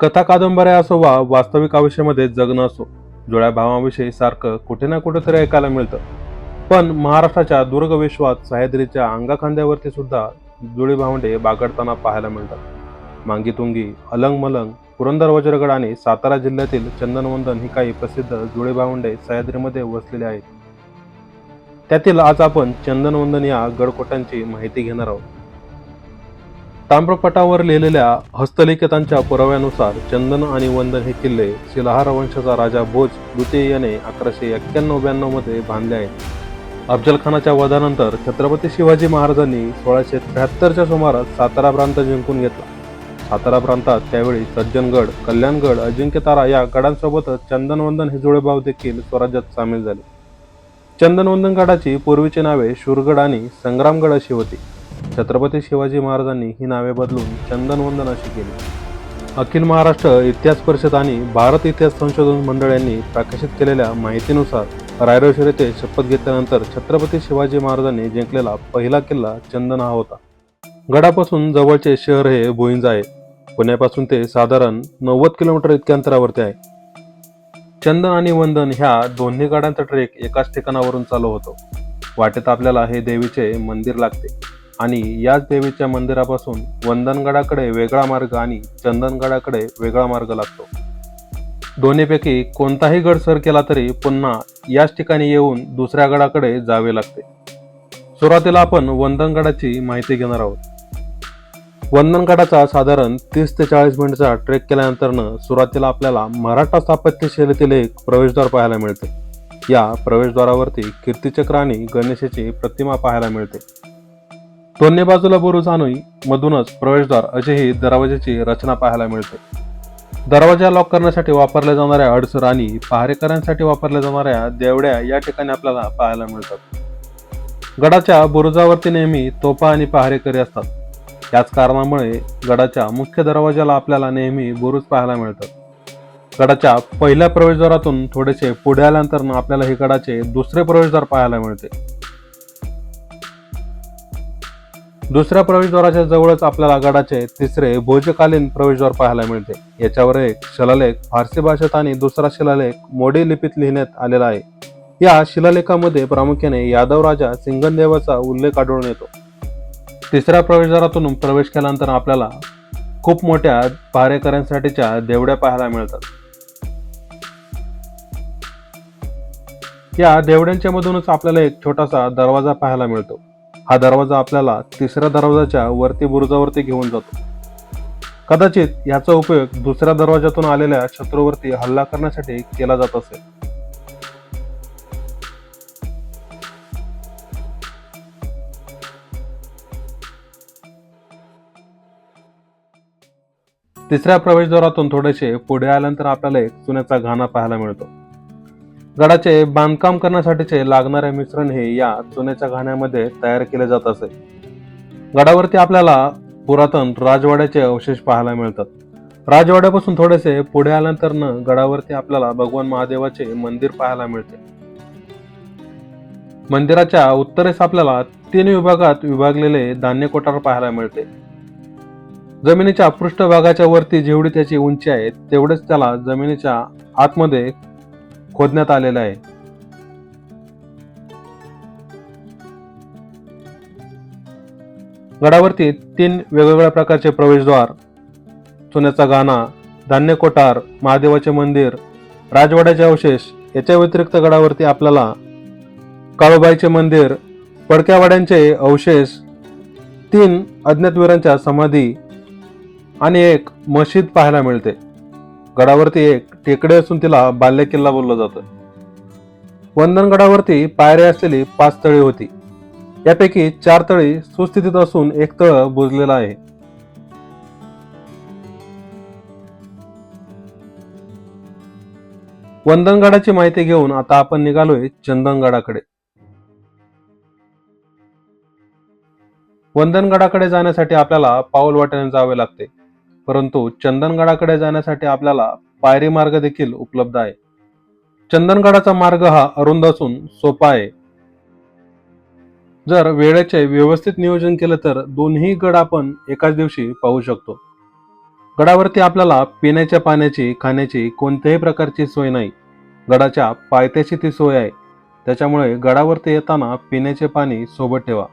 कथा कादंबऱ्या असो वा वास्तविक आयुष्यामध्ये जगणं असो जुळ्या भावाविषयी सारखं कुठे ना कुठेतरी ऐकायला मिळतं. पण महाराष्ट्राच्या दुर्ग विश्वात सह्याद्रीच्या अंगाखांद्यावरती सुद्धा जुळी भावंडे बागडताना पाहायला मिळतात. मांगीतुंगी अलंग मलंग पुरंदर वज्रगड आणि सातारा जिल्ह्यातील चंदनवंदन ही काही प्रसिद्ध जुळे भावंडे सह्याद्रीमध्ये वसलेले आहेत. त्यातील आज आपण चंदनवंदन या गडकोटांची माहिती घेणार आहोत. ताम्रपटावर लिहिलेल्या हस्तलिखितांच्या पुराव्यानुसार चंदन आणि वंदन हे किल्ले शिलाहार वंशाचा राजा भोज द्वितीय याने अकराशे एक्क्याण्णव ब्याण्णवमध्ये बांधले आहेत. अफजलखानाच्या वधानंतर छत्रपती शिवाजी महाराजांनी सोळाशे त्र्याहत्तरच्या सुमारास सातारा प्रांत जिंकून घेतला. सातारा प्रांतात त्यावेळी सज्जनगड कल्याणगड अजिंक्यतारा या गडांसोबतच चंदनवंदन हे जुळेभाव देखील स्वराज्यात सामील झाले. चंदनवंदन गडाची पूर्वीची नावे शूरगड आणि संग्रामगड अशी होती. छत्रपती शिवाजी महाराजांनी ही नावे बदलून चंदनवंदन अशी केली. अखिल महाराष्ट्र इतिहास परिषद आणि भारत इतिहास संशोधन मंडळ यांनी प्रकाशित केलेल्या माहितीनुसार रायरेश्वर येथे शपथ घेतल्यानंतर छत्रपती शिवाजी महाराजांनी जिंकलेला पहिला किल्ला चंदन हा होता. गडापासून जवळचे शहर हे भुईंज आहे. पुण्यापासून ते साधारण नव्वद किलोमीटर इतक्या अंतरावरती आहे. चंदन आणि वंदन ह्या दोन्ही गाड्यांचा ट्रेक एकाच ठिकाणावरून चालू होतो. वाटेत आपल्याला हे देवीचे मंदिर लागते. आणि याच देवीच्या मंदिरापासून वंदनगडाकडे वेगळा मार्ग आणि चंदनगडाकडे वेगळा मार्ग लागतो. दोन्हीपैकी कोणताही गड सर केला तरी पुन्हा याच ठिकाणी येऊन दुसऱ्या गडाकडे जावे लागते. सुरुवातीला आपण वंदनगडाची माहिती घेणार आहोत. वंदनगडाचा साधारण तीस ते चाळीस मिनिटचा ट्रेक केल्यानंतरनं सुरुवातीला आपल्याला मराठा स्थापत्य शैलीतील एक प्रवेशद्वार पाहायला मिळते. या प्रवेशद्वारावरती कीर्तिचक्र आणि गणेशाची प्रतिमा पाहायला मिळते. दोन्ही बाजूला बुरुज आणि मधूनच प्रवेशद्वार अशी ही दरवाजाची रचना पाहायला मिळते. दरवाजा लॉक करण्यासाठी वापरल्या जाणाऱ्या अडसर आणि पहारेकऱ्यांसाठी वापरल्या जाणाऱ्या देवड्या या ठिकाणी आपल्याला पाहायला मिळतात. गडाच्या बुरुजावरती नेहमी तोफा आणि पहारेकरी असतात. याच कारणामुळे गडाच्या मुख्य दरवाजाला आपल्याला नेहमी बुरुज पाहायला मिळतात. गडाच्या पहिल्या प्रवेशद्वारातून थोडेसे पुढे आल्यानंतर आपल्याला हे गडाचे दुसरे प्रवेशद्वार पाहायला मिळते. दुसऱ्या प्रवेशद्वाराच्या जवळच आपल्याला गडाचे तिसरे भोजकालीन प्रवेशद्वार पाहायला मिळते. याच्यावर एक शिलालेख फारसी भाषेत आणि दुसरा शिलालेख मोडी लिपीत लिहिण्यात आलेला आहे. या शिलालेखामध्ये प्रामुख्याने यादव राजा सिंगनदेवाचा उल्लेख आढळून येतो. तिसऱ्या प्रवेशद्वारातून प्रवेश केल्यानंतर आपल्याला खूप मोठ्या पहारेकऱ्यांसाठीच्या देवड्या पाहायला मिळतात. या देवड्यांच्या मधूनच आपल्याला एक छोटासा दरवाजा पाहायला मिळतो. हा दरवाजा आपल्याला तिसऱ्या दरवाजाच्या वरती बुरुजावरती घेऊन जातो. कदाचित याचा उपयोग दुसऱ्या दरवाजातून आलेल्या शत्रूवरती हल्ला करण्यासाठी केला जात असेल. तिसऱ्या प्रवेशद्वारातून थोडेसे पुढे आल्यानंतर आपल्याला एक चुन्याचा घाणा पाहायला मिळतो. गडाचे बांधकाम करण्यासाठीचे लागणारे मिश्रण हे या चुन्याच्या घाण्यामध्ये तयार केले जात असे. गडावरती आपल्याला पुरातन राजवाड्याचे अवशेष पाहायला मिळतात. राजवाड्यापासून थोडेसे पुढे आल्यानंतर गडावरती आपल्याला भगवान महादेवाचे मंदिर पाहायला मिळते. मंदिराच्या उत्तरेस आपल्याला तीन विभागात विभागलेले धान्य कोठार पाहायला मिळते. जमिनीच्या पृष्ठभागाच्या वरती जेवढी त्याची उंची आहे तेवढेच त्याला जमिनीच्या आतमध्ये खोदण्यात आलेला आहे. गडावरती तीन वेगवेगळ्या प्रकारचे प्रवेशद्वार सोन्याचा गाणा धान्य कोठार महादेवाचे मंदिर राजवाड्याचे अवशेष याच्या व्यतिरिक्त गडावरती आपल्याला काळूबाईचे मंदिर पडक्यावाड्यांचे अवशेष तीन अज्ञातवीरांच्या समाधी आणि एक मशीद पाहायला मिळते. गडावरती एक टेकडे असून तिला बाल्य किल्ला बोललं जातं. वंदनगडावरती पायऱ्या असलेली पाच तळी होती. यापैकी चार तळी सुस्थितीत असून एक तळ बुजलेला आहे. वंदनगडाची माहिती घेऊन आता आपण निघालोय चंदनगडाकडे वंदनगडाकडे जाण्यासाठी आपल्याला पाऊल वाट्याने जावे लागते. परंतु चंदनगडाकडे जाण्यासाठी आपल्याला पायरी मार्ग देखील उपलब्ध आहे. चंदनगडाचा मार्ग हा अरुंद असून सोपा आहे. जर वेळेचे व्यवस्थित नियोजन केलं तर दोन्ही गड आपण एकाच दिवशी पाहू शकतो. गडावरती आपल्याला पिण्याच्या पाण्याची खाण्याची कोणत्याही प्रकारची सोय नाही. गडाच्या पायथ्याची ती सोय आहे. त्याच्यामुळे गडावरती येताना पिण्याचे पाणी सोबत ठेवा.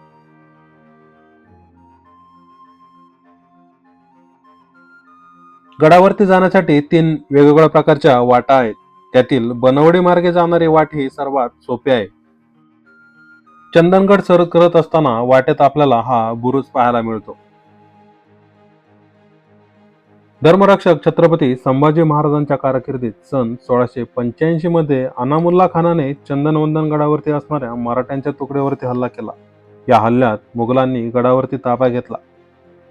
गडावरती जाण्यासाठी तीन वेगवेगळ्या प्रकारच्या वाटा आहेत. त्यातील बनवडी मार्गे जाणारी वाट ही सर्वात सोपी आहे. चंदनगड सर करत असताना वाटेत आपल्याला हा बुरुज पाहायला मिळतो. धर्मरक्षक छत्रपती संभाजी महाराजांच्या कारकिर्दीत सन सोळाशे पंच्याऐंशी मध्ये अनामुल्ला खानाने चंदनवंदन गडावरती असणाऱ्या मराठ्यांच्या तुकड्यावरती हल्ला केला. या हल्ल्यात मुघलांनी गडावरती ताबा घेतला.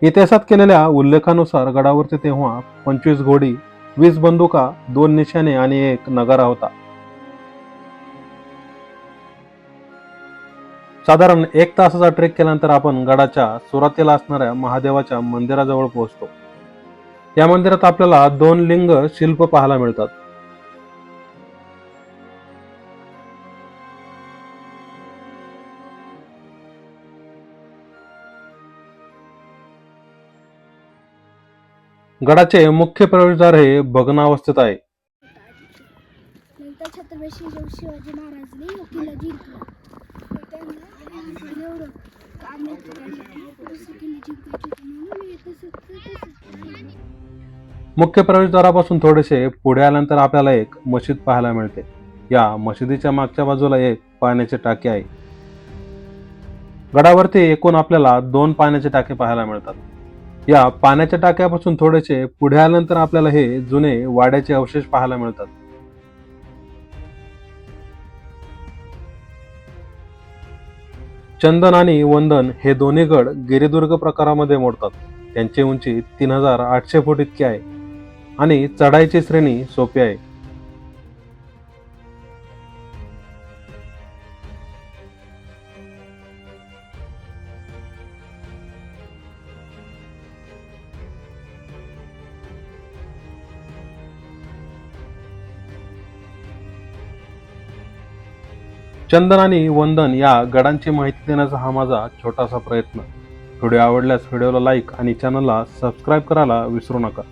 इतिहासात केलेल्या उल्लेखानुसार गडावरती तेव्हा पंचवीस घोडी वीस बंदुका दोन निशाणे आणि एक नगारा होता. साधारण एक तासाचा ट्रेक केल्यानंतर आपण गडाच्या सुरातीला असणाऱ्या महादेवाच्या मंदिराजवळ पोहोचतो. या मंदिरात आपल्याला दोन लिंग शिल्प पाहायला मिळतात. गडाचे मुख्य प्रवेशद्वार हे भग्नावस्थेत आहे. नंतर छत्रपती शिवाजी महाराजांनी किल्ला जिंकला मुख्य प्रवेशद्वारापासून थोडेसे पुढे आल्यानंतर आपल्याला एक मशीद पाहायला मिळते. या मशिदीच्या मागच्या बाजूला एक पाण्याचे टाके आहे. गडावरती एकूण आपल्याला दोन पाण्याचे टाके पाहायला मिळतात. या पाण्याच्या टाक्यापासून थोडेसे पुढे आल्यानंतर आपल्याला हे जुने वाड्याचे अवशेष पाहायला मिळतात. चंदन आणि वंदन हे दोन्ही गड गिरिदुर्ग प्रकारामध्ये मोडतात. त्यांची उंची तीन हजार आठशे फूट इतकी आहे आणि चढाईची श्रेणी सोपी आहे. चंदन आणि वंदन या गडांची माहिती देण्याचा हा माझा छोटासा प्रयत्न. व्हिडिओ आवडल्यास व्हिडिओला लाईक आणि चॅनलला सबस्क्राईब करायला विसरू नका.